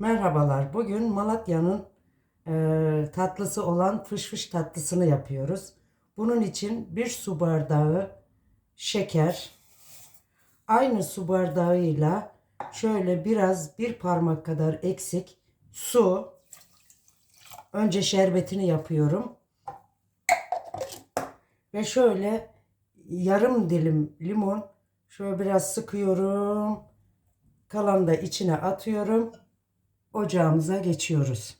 Merhabalar. Bugün Malatya'nın e, tatlısı olan fış fış tatlısını yapıyoruz. Bunun için bir su bardağı şeker, aynı su bardağıyla şöyle biraz bir parmak kadar eksik su. Önce şerbetini yapıyorum. Ve şöyle yarım dilim limon şöyle biraz sıkıyorum. Kalan da içine atıyorum. Ocağımıza geçiyoruz.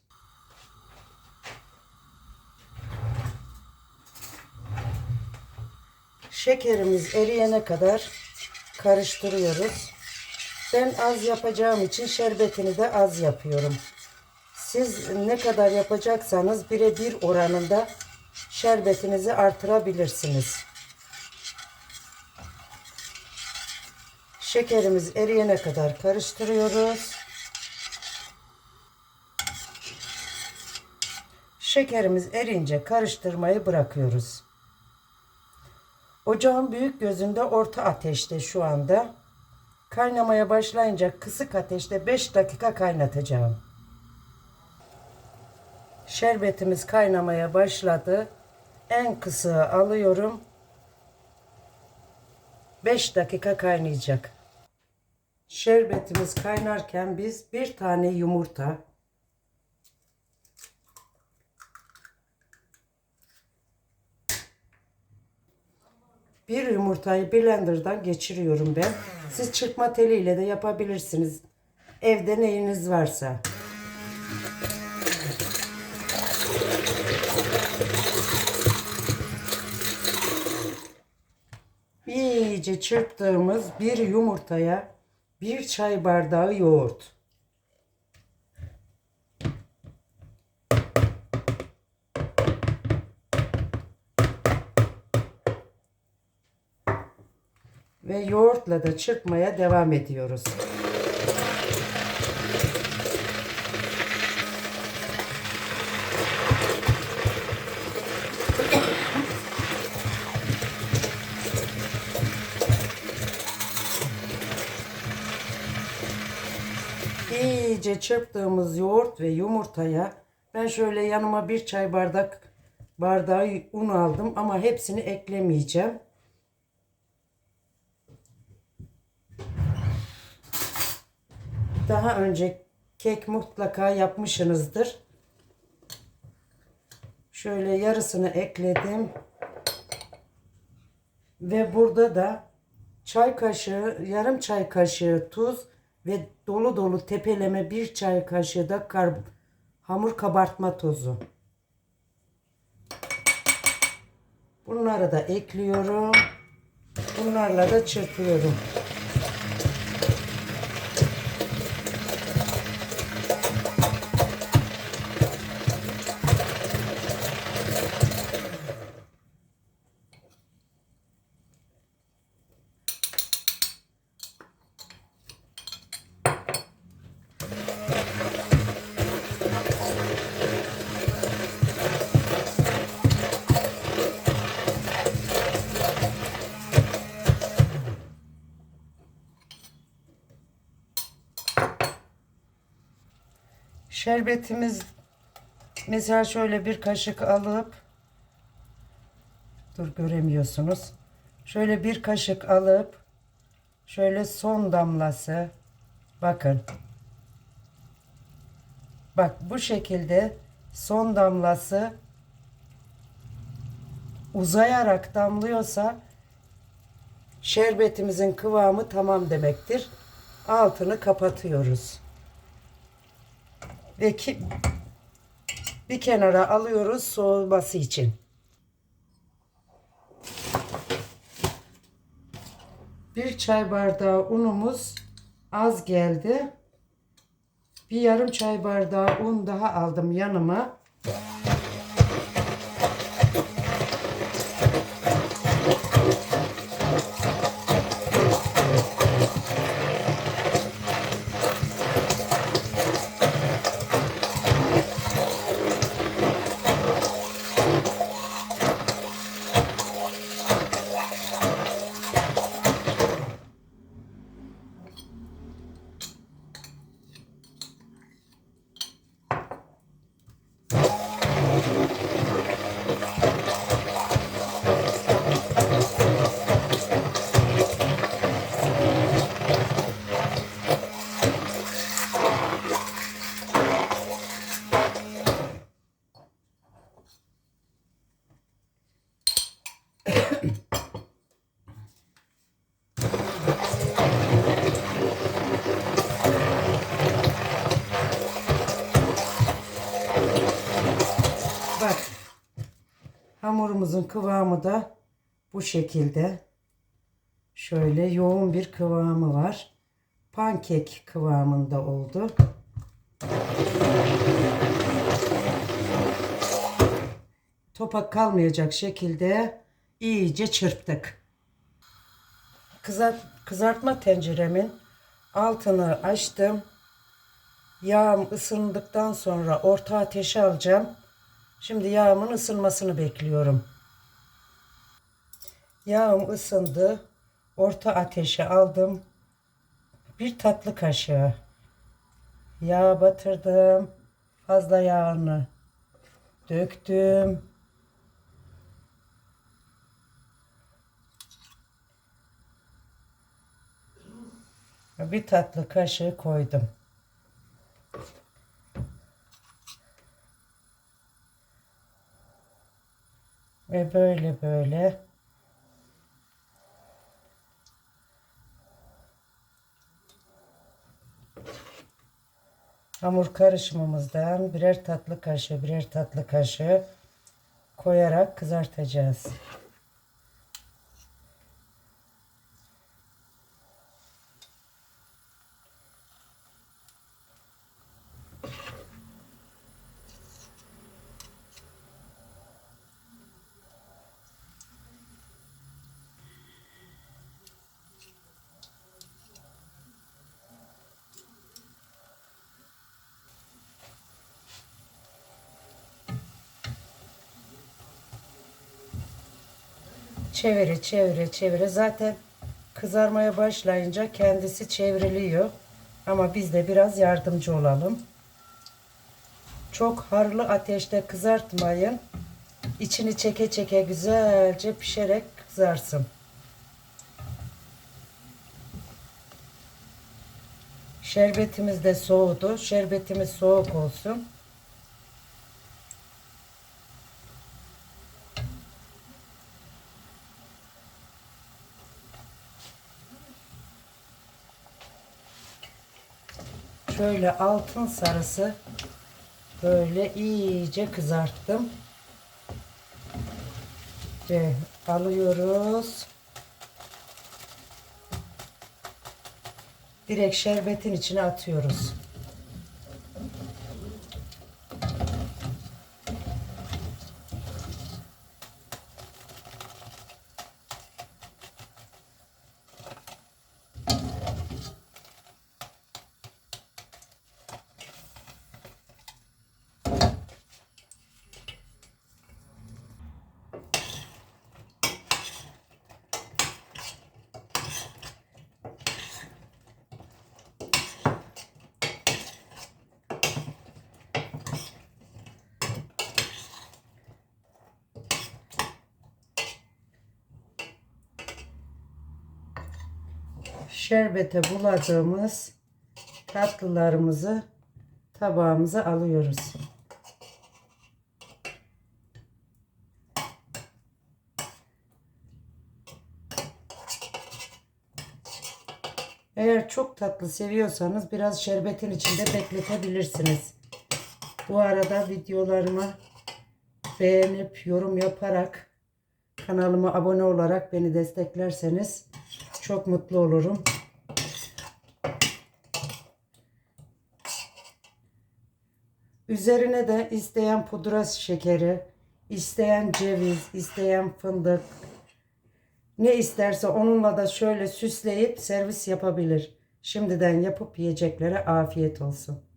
Şekerimiz eriyene kadar karıştırıyoruz. Ben az yapacağım için şerbetini de az yapıyorum. Siz ne kadar yapacaksanız birebir oranında şerbetinizi artırabilirsiniz. Şekerimiz eriyene kadar karıştırıyoruz. Şekerimiz erince karıştırmayı bırakıyoruz. Ocağın büyük gözünde orta ateşte şu anda. Kaynamaya başlayınca kısık ateşte 5 dakika kaynatacağım. Şerbetimiz kaynamaya başladı. En kısığı alıyorum. 5 dakika kaynayacak. Şerbetimiz kaynarken biz bir tane yumurta, bir yumurtayı blenderdan geçiriyorum ben. Siz çırpma teliyle de yapabilirsiniz. Evde neyiniz varsa. İyice çırptığımız bir yumurtaya bir çay bardağı yoğurt. Ve yoğurtla da çırpmaya devam ediyoruz. İyice çırptığımız yoğurt ve yumurtaya ben şöyle yanıma bir çay bardak bardağı un aldım ama hepsini eklemeyeceğim. Daha önce kek mutlaka yapmışsınızdır. Şöyle yarısını ekledim. Ve burada da çay kaşığı, yarım çay kaşığı tuz ve dolu dolu tepeleme bir çay kaşığı da kar, hamur kabartma tozu. Bunları da ekliyorum. Bunlarla da çırpıyorum. Şerbetimiz mesela şöyle bir kaşık alıp dur göremiyorsunuz. Şöyle bir kaşık alıp şöyle son damlası bakın. Bak bu şekilde son damlası uzayarak damlıyorsa şerbetimizin kıvamı tamam demektir. Altını kapatıyoruz ve ki, bir kenara alıyoruz soğuması için. Bir çay bardağı unumuz az geldi. Bir yarım çay bardağı un daha aldım yanıma. Hamurumuzun kıvamı da bu şekilde. Şöyle yoğun bir kıvamı var. Pankek kıvamında oldu. Topak kalmayacak şekilde iyice çırptık. Kızart, kızartma tenceremin altını açtım. Yağım ısındıktan sonra orta ateşe alacağım. Şimdi yağımın ısınmasını bekliyorum. Yağım ısındı. Orta ateşe aldım. Bir tatlı kaşığı yağ batırdım. Fazla yağını döktüm. Bir tatlı kaşığı koydum. Ve böyle böyle hamur karışımımızdan birer tatlı kaşığı birer tatlı kaşığı koyarak kızartacağız. Çevire çevire çevire zaten kızarmaya başlayınca kendisi çevriliyor. Ama biz de biraz yardımcı olalım. Çok harlı ateşte kızartmayın. İçini çeke çeke güzelce pişerek kızarsın. Şerbetimiz de soğudu. Şerbetimiz soğuk olsun. Şöyle altın sarısı böyle iyice kızarttım. Ve alıyoruz. Direkt şerbetin içine atıyoruz. Şerbete buladığımız tatlılarımızı tabağımıza alıyoruz. Eğer çok tatlı seviyorsanız biraz şerbetin içinde bekletebilirsiniz. Bu arada videolarımı beğenip yorum yaparak kanalıma abone olarak beni desteklerseniz çok mutlu olurum. Üzerine de isteyen pudra şekeri, isteyen ceviz, isteyen fındık, ne isterse onunla da şöyle süsleyip servis yapabilir. Şimdiden yapıp yiyeceklere afiyet olsun.